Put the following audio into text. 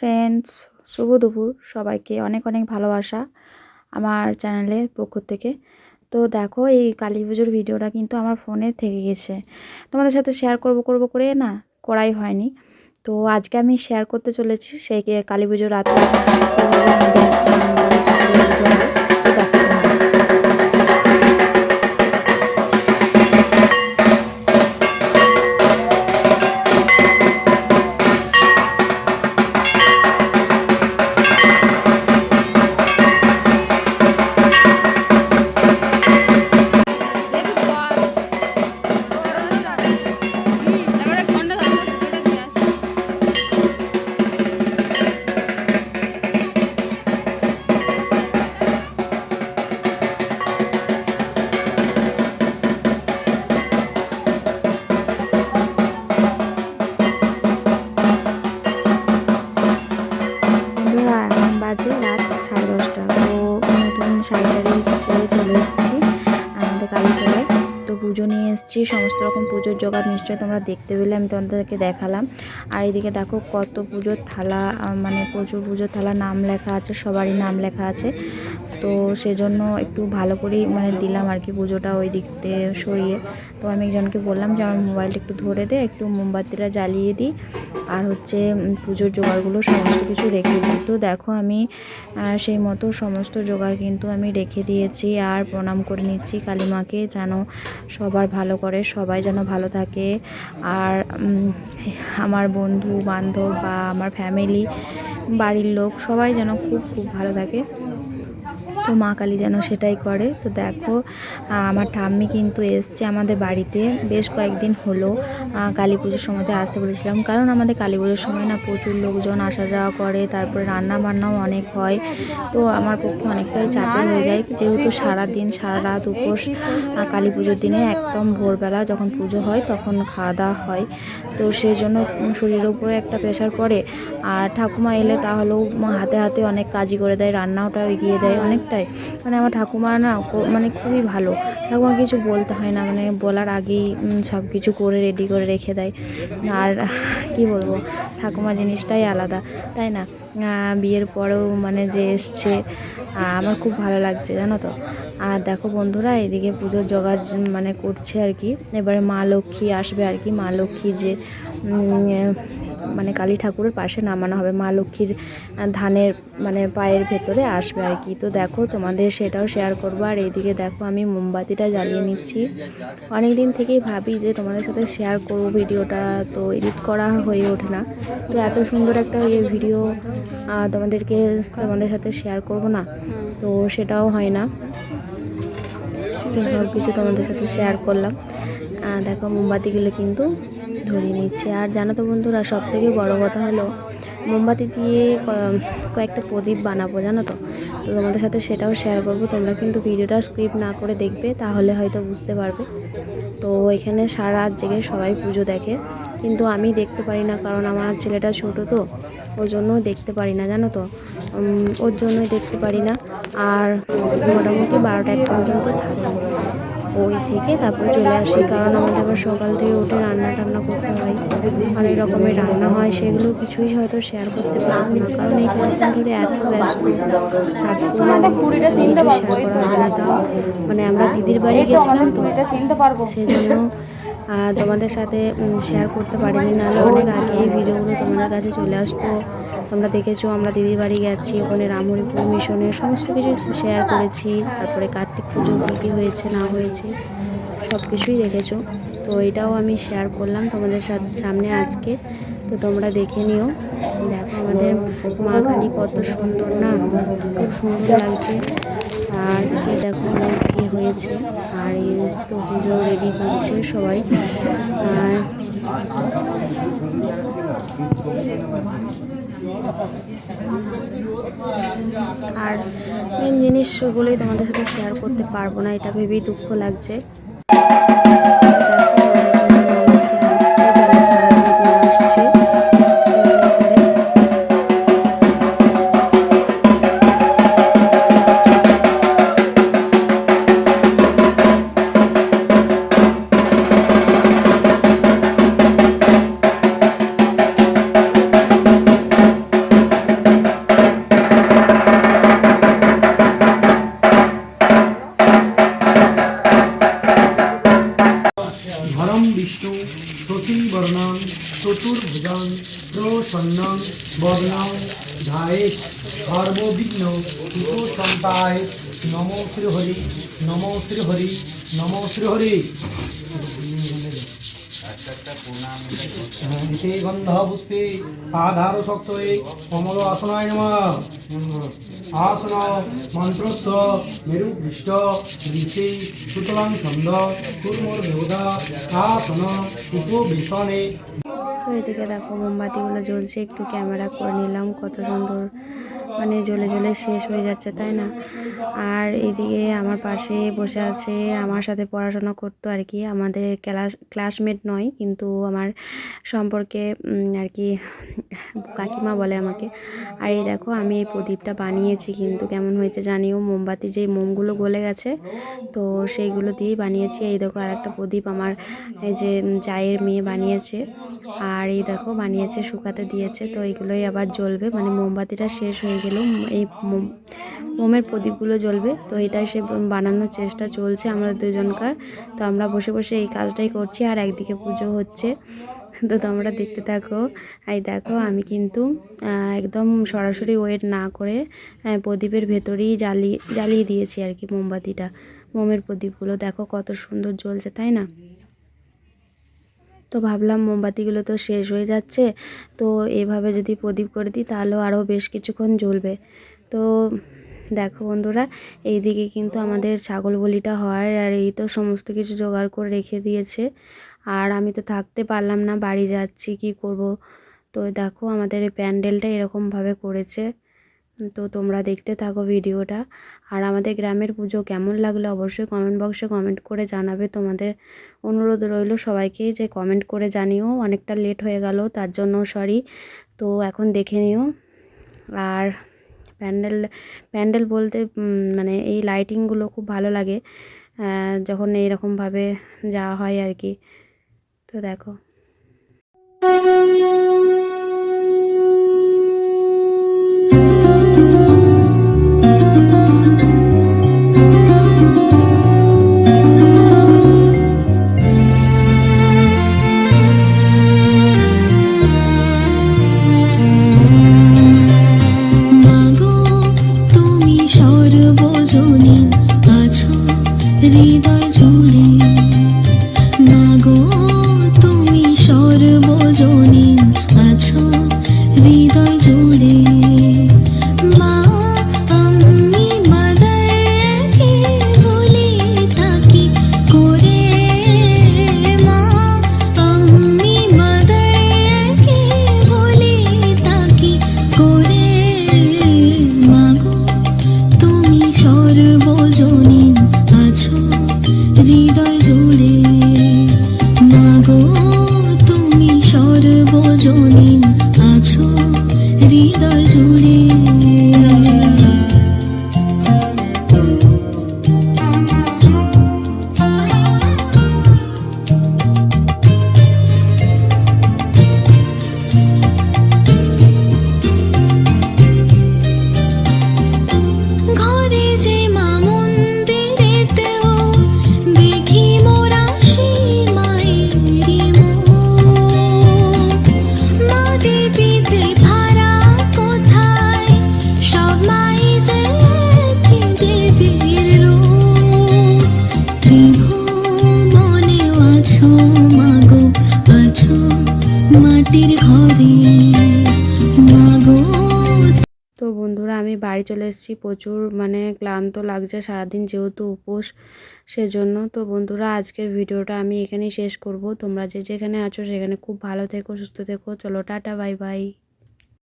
Friends শুভ দুপুর। সবাইকে অনেক অনেক ভালোবাসা আমার চ্যানেলের পক্ষ থেকে। তো দেখো, এই কালী পুজোর ভিডিওটা কিন্তু আমার ফোনে থেকে গেছে। তোমাদের সাথে শেয়ার করব করব করে না, করাই হয়নি। তো আজকে আমি শেয়ার করতে চলেছি সেই কালী পুজোর রাতে সমস্ত রকম পুজোর জোগাড় নিশ্চয় তোমরা দেখতে পেলে, আমি তোমাদেরকে দেখালাম। আর এদিকে দেখো কত পুজোর থালা মানে প্রচুর পুজোর থালা নাম লেখা আছে, সবারই নাম লেখা আছে। তো সেজন্য একটু ভালো করেই মানে দিলাম আর কি পুজোটা ওই দিক সরিয়ে। তো আমি একজনকে বললাম যে, আমার মোবাইলটা একটু ধরে দে, একটু মোমবাতিটা জ্বালিয়ে দিই আর হচ্ছে পুজোর জোগাড়গুলো সমস্ত কিছু রেখে দিই তো দেখো আমি সেই মতো সমস্ত জোগাড় কিন্তু আমি রেখে দিয়েছি আর প্রণাম করে নিচ্ছি কালী মাকে যেন সবার ভালো করে, সবাই যেন ভালো থাকে। আর আমার বন্ধু বান্ধব বা আমার ফ্যামিলি বাড়ির লোক সবাই যেন খুব খুব ভালো থাকে। তো মা কালী যেন সেটাই করে। তো দেখো আমার ঠাম্মি কিন্তু এসছে আমাদের বাড়িতে। বেশ কয়েকদিন হলো কালী পুজোর সময়তে আসতে বলেছিলাম। কারণ আমাদের কালী পুজোর সময় না প্রচুর লোকজন আসা যাওয়া করে, তারপরে রান্না বান্নাও অনেক হয়। তো আমার পক্ষে অনেকটাই চাপের হয়ে যায়। যেহেতু সারা দিন সারা রাত উপোস কালী পুজোর দিনে একদম ভোরবেলা যখন পুজো হয় তখন খাওয়া দাওয়া হয়। তো সেই জন্য শরীরের উপরে একটা প্রেশার পড়ে। আর ঠাকুমা এলে তাহলেও হাতে হাতে অনেক কাজই করে দেয় রান্নাওটা এগিয়ে দেয়, অনেকটাই। মানে আমার ঠাকুমা না মানে খুবই ভালো। ঠাকুমা কিছু বলতে হয় না মানে বলার আগেই সব কিছু করে রেডি করে রেখে দেয়। আর কি বলব, ঠাকুমা জিনিসটাই আলাদা, তাই না? বিয়ের পরেও মানে যে এসছে আমার খুব ভালো লাগছে, জানো তো? আর দেখো বন্ধুরা, এদিকে পুজোর জোগাড় মানে করছে আর কি। এবারে মা লক্ষ্মী আসবে আর কি, মা লক্ষ্মী যে মানে কালী ঠাকুরের পাশে নামানো হবে। মা লক্ষ্মীর ধানের মানে পায়ের ভেতরে আসবে আর কি। তো দেখো, তোমাদের সেটাও শেয়ার করব। আর এইদিকে দেখো, আমি মোমবাতিটা জ্বালিয়ে নিচ্ছি। অনেক দিন থেকেই ভাবি যে তোমাদের সাথে শেয়ার করব ভিডিওটা, তো এডিট করা হয়ে ওঠে না। তো এত সুন্দর একটা এই ভিডিও তোমাদেরকে, তোমাদের সাথে শেয়ার করব না। তো সেটাও হয় না। তো সব কিছু তোমাদের সাথে শেয়ার করলাম। দেখো, মোমবাতিগুলো কিন্তু ধরিয়ে নিচ্ছে আর জানো তো বন্ধুরা সব থেকে বড়ো কথা হলো, মোমবাতি দিয়ে কয়েকটা প্রদীপ বানাবো, জানো তো? তো তোমাদের সাথে সেটাও শেয়ার করব। তোমরা কিন্তু ভিডিওটা স্ক্রিপ্ট না করে দেখবে, তাহলে হয়তো বুঝতে পারবে। তো এখানে সারা রাত জেগে সবাই পুজো দেখে। কিন্তু আমি দেখতে পারি না, কারণ আমার ছেলেটা ছোট তো, ওর জন্য দেখতে পারি না, জানো তো? ওর জন্যই দেখতে পারি না। আর মোটামুটি বারোটা একটা পর্যন্ত থাকি ওই থেকে তারপর চলে আসি কারণ আমাদের আবার সকাল থেকে উঠে রান্না টান্না করতে হয়। অনেক রকমের রান্না হয় সেগুলো কিছুই হয়তো শেয়ার করতে পারব না কারণ এই কয়েকদিন ধরে এত ব্যস্ত। মানে আমরা দিদির বাড়ি গেছিলাম তো সেই জন্য তোমাদের সাথে শেয়ার করতে পারিনি, নাহলে অনেক আগে এই ভিডিওগুলো তোমাদের কাছে চলে আসতো। তোমরা দেখেছ, আমরা দিদির বাড়ি গেছি, ওখানে রামহরিপুর মিশনের সমস্ত কিছু শেয়ার করেছি। তারপরে কার্তিক পুজো কী হয়েছে, না হয়েছে, সব কিছুই দেখেছ। তো এটাও আমি শেয়ার করলাম তোমাদের সাথে, সামনে আজকে। তো তোমরা দেখে নিও। দেখো আমাদের মা কালী কত সুন্দর না? খুব সুন্দর লাগছে। আর দেখো হয়েছে। আর তো পুজো রেডি করছে সবাই। আর আর মেন জিনিসগুলোই তোমাদের সাথে শেয়ার করতে পারব না, এটা ভেবেই দুঃখ লাগছে। নমো শ্রী হরি, নমো শ্রী হরি, নমো শ্রী হরি। গন্ধ কমল আসনায় আসন এদিকে দেখো, মোমবাতিগুলো জ্বলছে, একটু ক্যামেরা করে নিলাম, কত সুন্দর মানে জ্বলে জ্বলে শেষ হয়ে যাচ্ছে, তাই না? আর এদিকে আমার পাশে বসে আছে, আমার সাথে পড়াশোনা করতো আর কি, আমাদের ক্লাস ক্লাসমেট নয়, কিন্তু আমার সম্পর্কে আর কি, কাকিমা বলে আমাকে। আর এই দেখো, আমি এই প্রদীপটা বানিয়েছি, কিন্তু কেমন হয়েছে জানিও? মোমবাতি যেই মোমগুলো গলে গেছে, তো সেইগুলো দিয়েই বানিয়েছি। এই দেখো আর একটা প্রদীপ আমার, এই যে চায়ের মেয়ে বানিয়েছে। আর এই দেখো, বানিয়েছে, শুকাতে দিয়েছে, তো এইগুলোই আবার জ্বলবে মানে মোমবাতিটা শেষ হয়ে গেলেও এই মোম- মোমের প্রদীপগুলো জ্বলবে। তো এটাই সে বানানোর চেষ্টা চলছে আমরা দুজনকার। তো আমরা বসে বসে এই কাজটাই করছি আর একদিকে পুজো হচ্ছে। তো তোমরা দেখতে থাকো। এই দেখো, আমি কিন্তু একদম সরাসরি ওয়েট না করে প্রদীপের ভেতরেই জ্বালিয়ে জ্বালিয়ে দিয়েছি আর কি মোমবাতিটা, মোমের প্রদীপগুলো। দেখো কত সুন্দর জ্বলছে, তাই না? তো ভাবলাম মোমবাতিগুলো তো শেষ হয়ে যাচ্ছে, তো এভাবে যদি প্রদীপ করে দিই তাহলেও আরও বেশ কিছুক্ষণ জ্বলবে। তো দেখো বন্ধুরা, এইদিকে কিন্তু আমাদের ছাগল বলিটা হয় আর এই তো সমস্ত কিছু জোগাড় করে রেখে দিয়েছে। আর আমি তো থাকতে পারলাম না, বাড়ি যাচ্ছি, কি করব? তো দেখো আমাদের এই প্যান্ডেলটা এরকমভাবে করেছে। তো তোমরা দেখতে থাকো ভিডিওটা। আর আমাদের গ্রামের পুজো কেমন লাগল অবশ্যই কমেন্ট বক্সে কমেন্ট করে জানাবে। তোমাদের অনুরোধ রইল সবাইকে যে কমেন্ট করে জানিও, অনেকটা লেট হয়ে গেল, তার জন্য সরি তো এখন দেখে নিও। আর প্যান্ডেল প্যান্ডেল বলতে মানে এই লাইটিংগুলো খুব ভালো লাগে যখন এইরকমভাবে যাওয়া হয় আর কি। তো দেখো। সর্বজনীন আছো হৃদয় তো বন্ধুরা, আমি বাড়ি চলে এসেছি। প্রচুর মানে ক্লান্ত লাগছে সারাদিন যেহেতু উপোস, সেজন্য। তো বন্ধুরা, আজকের ভিডিওটা আমি এখানেই শেষ করব। তোমরা যে যেখানে আছো সেখানে খুব ভালো থেকো, সুস্থ থেকো। চলো, টাটা, বাই বাই।